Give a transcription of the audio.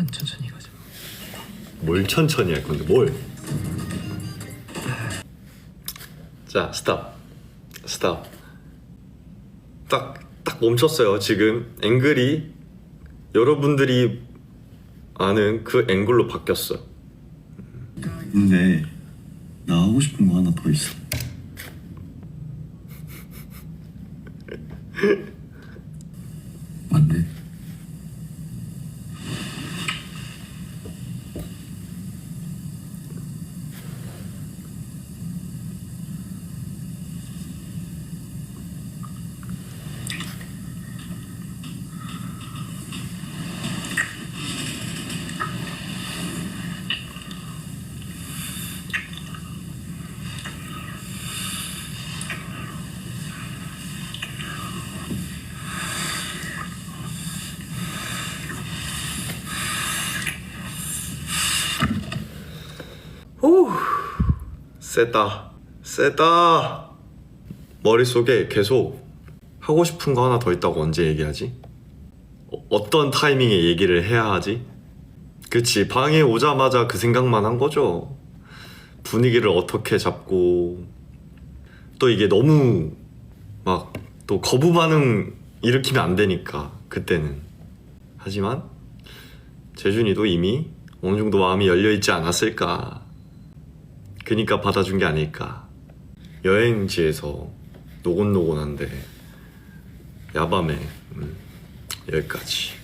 조금만 천천히 가자. 뭘 천천히 할 건데 뭘? 자 스탑 스탑 딱 딱 멈췄어요 지금 앵글이 여러분들이 아는 그 앵글로 바뀌었어 근데 나 하고 싶은 거 하나 더 있어. 뭔데? 세다. 세다. 머릿속에 계속 하고 싶은 거 하나 더 있다고 언제 얘기하지? 어, 어떤 타이밍에 얘기를 해야 하지? 그치 방에 오자마자 그 생각만 한 거죠. 분위기를 어떻게 잡고. 또 이게 너무 막 또 거부 반응 일으키면 안 되니까 그때는. 하지만 재준이도 이미 어느 정도 마음이 열려 있지 않았을까 그니까 받아준 게 아닐까. 여행지에서 노곤노곤한데 야밤에 음, 여기까지.